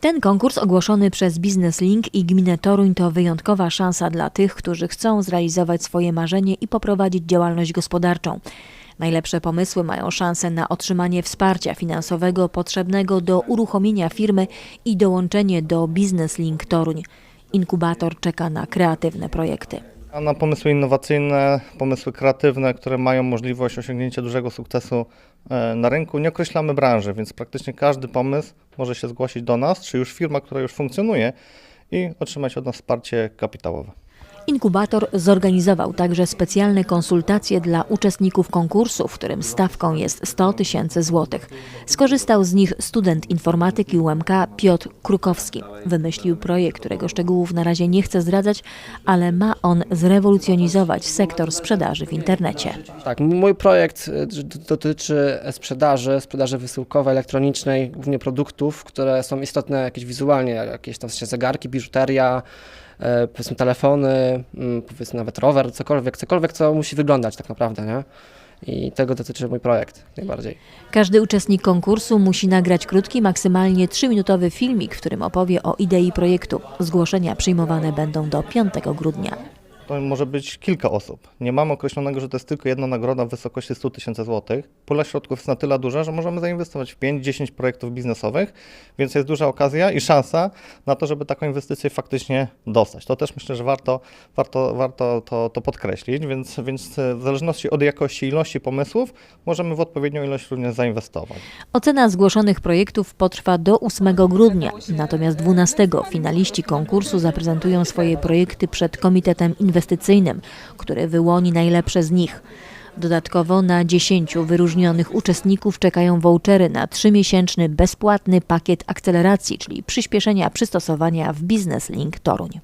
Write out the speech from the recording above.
Ten konkurs ogłoszony przez Business Link i Gminę Toruń to wyjątkowa szansa dla tych, którzy chcą zrealizować swoje marzenie i poprowadzić działalność gospodarczą. Najlepsze pomysły mają szansę na otrzymanie wsparcia finansowego potrzebnego do uruchomienia firmy i dołączenie do Business Link Toruń. Inkubator czeka na kreatywne projekty. A na pomysły innowacyjne, pomysły kreatywne, które mają możliwość osiągnięcia dużego sukcesu e, na rynku. Nie określamy branży, więc praktycznie każdy pomysł może się zgłosić do nas, czy już firma, która już funkcjonuje i otrzymać od nas wsparcie kapitałowe. Inkubator zorganizował także specjalne konsultacje dla uczestników konkursu, w którym stawką jest 100 tysięcy złotych. Skorzystał z nich student informatyki UMK Piotr Krukowski. Wymyślił projekt, którego szczegółów na razie nie chce zdradzać, ale ma on zrewolucjonizować sektor sprzedaży w internecie. Tak, mój projekt y, dotyczy sprzedaży, sprzedaży wysyłkowej, elektronicznej, głównie produktów, które są istotne jakieś wizualnie, jakieś tam zegarki, biżuteria, powiedzmy telefony, mm, powiedzmy nawet rower, cokolwiek, cokolwiek, co musi wyglądać tak naprawdę, nie? I tego dotyczy mój projekt najbardziej. Każdy uczestnik konkursu musi nagrać krótki, maksymalnie 3-minutowy filmik, w którym opowie o idei projektu. Zgłoszenia przyjmowane będą do 5 grudnia. To może być kilka osób. Nie mamy określonego, że to jest tylko jedna nagroda w wysokości 100 tysięcy złotych. Pula środków jest na tyle duża, że możemy zainwestować w 5-10 projektów biznesowych, więc jest duża okazja i szansa na to, żeby taką inwestycję faktycznie dostać. To też myślę, że warto, warto, warto to, to podkreślić, więc, więc w zależności od jakości ilości pomysłów możemy w odpowiednią ilość również zainwestować. Ocena zgłoszonych projektów potrwa do 8 grudnia, natomiast 12 finaliści konkursu zaprezentują swoje projekty przed Komitetem Inwestycyjnym, który wyłoni najlepsze z nich. Dodatkowo na 10 wyróżnionych uczestników czekają vouchery na 3-miesięczny bezpłatny pakiet akceleracji, czyli przyspieszenia przystosowania w Business Link Toruń.